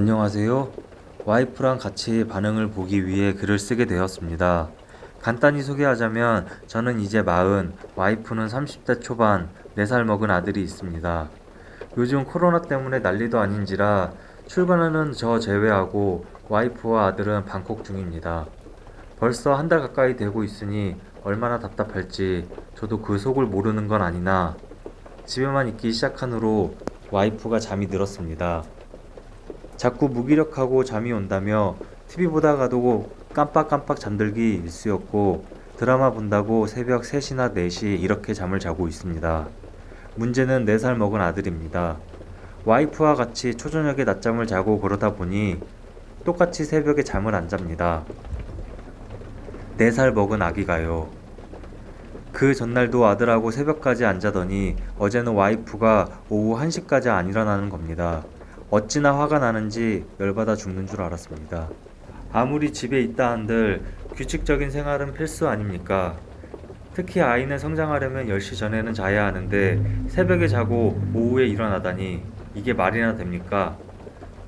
안녕하세요. 와이프랑 같이 반응을 보기 위해 글을 쓰게 되었습니다. 간단히 소개하자면 저는 이제 마흔, 와이프는 30대 초반, 4살 먹은 아들이 있습니다. 요즘 코로나 때문에 난리도 아닌지라 출근하는 저 제외하고 와이프와 아들은 방콕 중입니다. 벌써 한 달 가까이 되고 있으니 얼마나 답답할지 저도 그 속을 모르는 건 아니나 집에만 있기 시작한 후로 와이프가 잠이 들었습니다. 자꾸 무기력하고 잠이 온다며 TV 보다가도 깜빡깜빡 잠들기 일쑤였고 드라마 본다고 새벽 3시나 4시 이렇게 잠을 자고 있습니다. 문제는 4살 먹은 아들입니다. 와이프와 같이 초저녁에 낮잠을 자고 그러다 보니 똑같이 새벽에 잠을 안 잡니다. 4살 먹은 아기가요. 그 전날도 아들하고 새벽까지 안 자더니 어제는 와이프가 오후 1시까지 안 일어나는 겁니다. 어찌나 화가 나는지 열받아 죽는 줄 알았습니다. 아무리 집에 있다 한들 규칙적인 생활은 필수 아닙니까? 특히 아이는 성장하려면 10시 전에는 자야 하는데 새벽에 자고 오후에 일어나다니 이게 말이나 됩니까?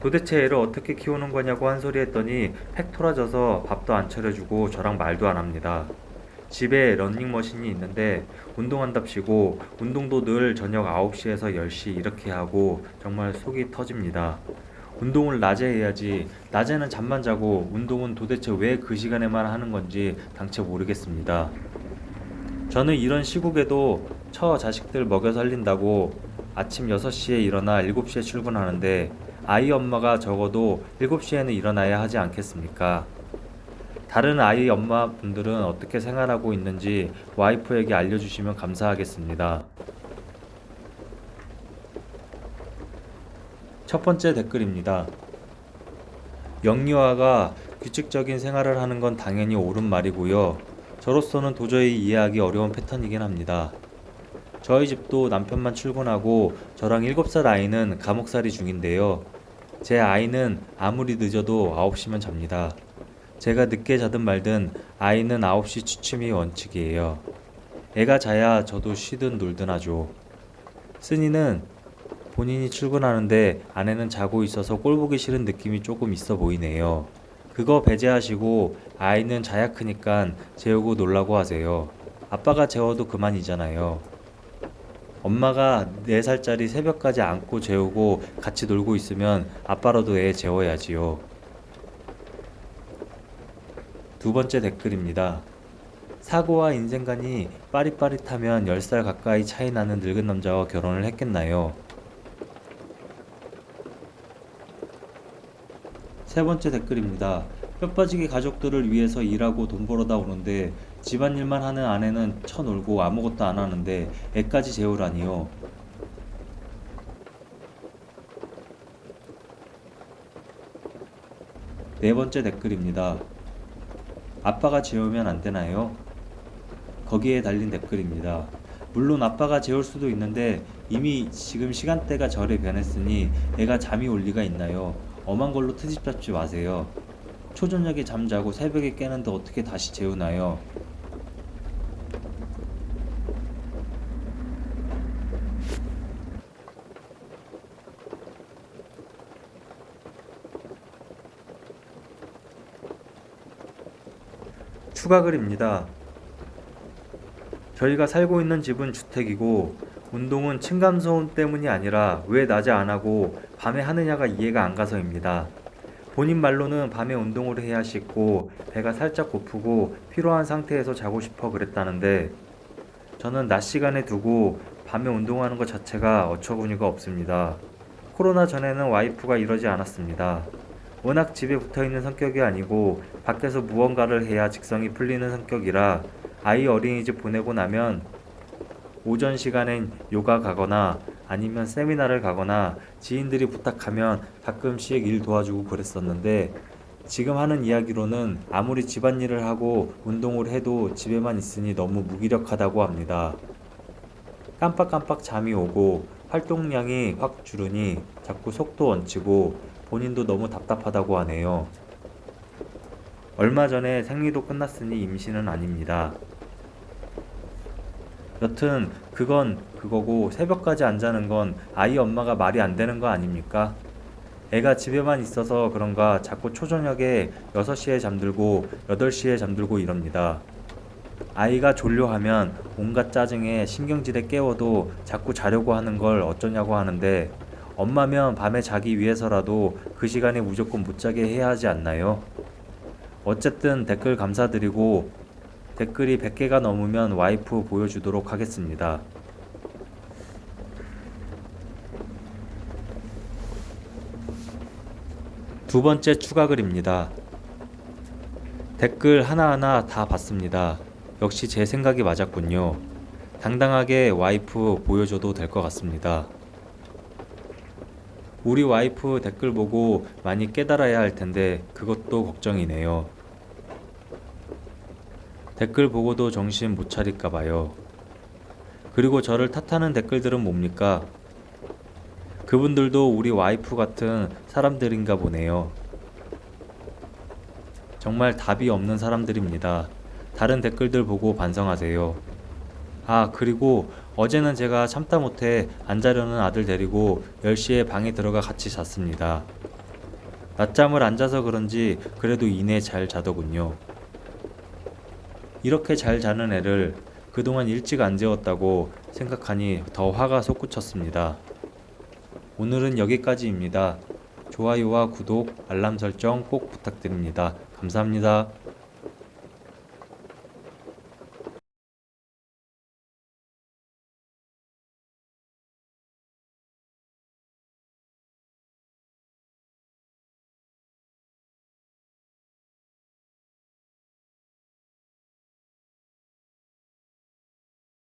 도대체 애를 어떻게 키우는 거냐고 한 소리 했더니 팩 토라져서 밥도 안 차려주고 저랑 말도 안 합니다. 집에 런닝머신이 있는데 운동한답시고 운동도 늘 저녁 9시에서 10시 이렇게 하고 정말 속이 터집니다. 운동을 낮에 해야지 낮에는 잠만 자고 운동은 도대체 왜 그 시간에만 하는 건지 당최 모르겠습니다. 저는 이런 시국에도 처 자식들 먹여 살린다고 아침 6시에 일어나 7시에 출근하는데 아이 엄마가 적어도 7시에는 일어나야 하지 않겠습니까? 다른 아이 엄마 분들은 어떻게 생활하고 있는지 와이프에게 알려주시면 감사하겠습니다. 첫 번째 댓글입니다. 영유아가 규칙적인 생활을 하는 건 당연히 옳은 말이고요. 저로서는 도저히 이해하기 어려운 패턴이긴 합니다. 저희 집도 남편만 출근하고 저랑 7살 아이는 감옥살이 중인데요. 제 아이는 아무리 늦어도 9시면 잡니다. 제가 늦게 자든 말든 아이는 9시 취침이 원칙이에요. 애가 자야 저도 쉬든 놀든 하죠. 쓴이는 본인이 출근하는데 아내는 자고 있어서 꼴 보기 싫은 느낌이 조금 있어 보이네요. 그거 배제하시고 아이는 자야 크니까 재우고 놀라고 하세요. 아빠가 재워도 그만이잖아요. 엄마가 4살짜리 새벽까지 안고 재우고 같이 놀고 있으면 아빠라도 애 재워야지요. 두 번째 댓글입니다. 사고와 인생관이 빠릿빠릿하면 10살 가까이 차이 나는 늙은 남자와 결혼을 했겠나요? 세 번째 댓글입니다. 뼈 빠지게 가족들을 위해서 일하고 돈 벌어다 오는데 집안일만 하는 아내는 쳐놀고 아무것도 안 하는데 애까지 재우라니요. 네 번째 댓글입니다. 아빠가 재우면 안 되나요? 거기에 달린 댓글입니다. 물론 아빠가 재울 수도 있는데 이미 지금 시간대가 절에 변했으니 애가 잠이 올 리가 있나요? 엄한 걸로 트집 잡지 마세요. 초저녁에 잠자고 새벽에 깨는데 어떻게 다시 재우나요? 추가 글입니다. 저희가 살고 있는 집은 주택이고 운동은 층간소음 때문이 아니라 왜 낮에 안 하고 밤에 하느냐가 이해가 안 가서입니다. 본인 말로는 밤에 운동을 해야 씻고 배가 살짝 고프고 피로한 상태에서 자고 싶어 그랬다는데 저는 낮 시간에 두고 밤에 운동하는 것 자체가 어처구니가 없습니다. 코로나 전에는 와이프가 이러지 않았습니다. 워낙 집에 붙어 있는 성격이 아니고 밖에서 무언가를 해야 직성이 풀리는 성격이라 아이 어린이집 보내고 나면 오전 시간엔 요가 가거나 아니면 세미나를 가거나 지인들이 부탁하면 가끔씩 일 도와주고 그랬었는데 지금 하는 이야기로는 아무리 집안일을 하고 운동을 해도 집에만 있으니 너무 무기력하다고 합니다. 깜빡깜빡 잠이 오고 활동량이 확 줄으니 자꾸 속도 얹히고 본인도 너무 답답하다고 하네요. 얼마 전에 생리도 끝났으니 임신은 아닙니다. 여튼 그건 그거고 새벽까지 안 자는 건 아이 엄마가 말이 안 되는 거 아닙니까? 애가 집에만 있어서 그런가 자꾸 초저녁에 6시에 잠들고 8시에 잠들고 이럽니다. 아이가 졸려하면 온갖 짜증에 신경질에 깨워도 자꾸 자려고 하는 걸 어쩌냐고 하는데 엄마면 밤에 자기 위해서라도 그 시간에 무조건 못 자게 해야 하지 않나요? 어쨌든 댓글 감사드리고 댓글이 100개가 넘으면 와이프 보여주도록 하겠습니다. 두 번째 추가 글입니다. 댓글 하나하나 다 봤습니다. 역시 제 생각이 맞았군요. 당당하게 와이프 보여줘도 될 것 같습니다. 우리 와이프 댓글 보고 많이 깨달아야 할 텐데 그것도 걱정이네요. 댓글 보고도 정신 못 차릴까 봐요. 그리고 저를 탓하는 댓글들은 뭡니까? 그분들도 우리 와이프 같은 사람들인가 보네요. 정말 답이 없는 사람들입니다. 다른 댓글들 보고 반성하세요. 아, 그리고 어제는 제가 참다 못해 안 자려는 아들 데리고 10시에 방에 들어가 같이 잤습니다. 낮잠을 안 자서 그런지 그래도 이내 잘 자더군요. 이렇게 잘 자는 애를 그동안 일찍 안 재웠다고 생각하니 더 화가 솟구쳤습니다. 오늘은 여기까지입니다. 좋아요와 구독, 알람 설정 꼭 부탁드립니다. 감사합니다.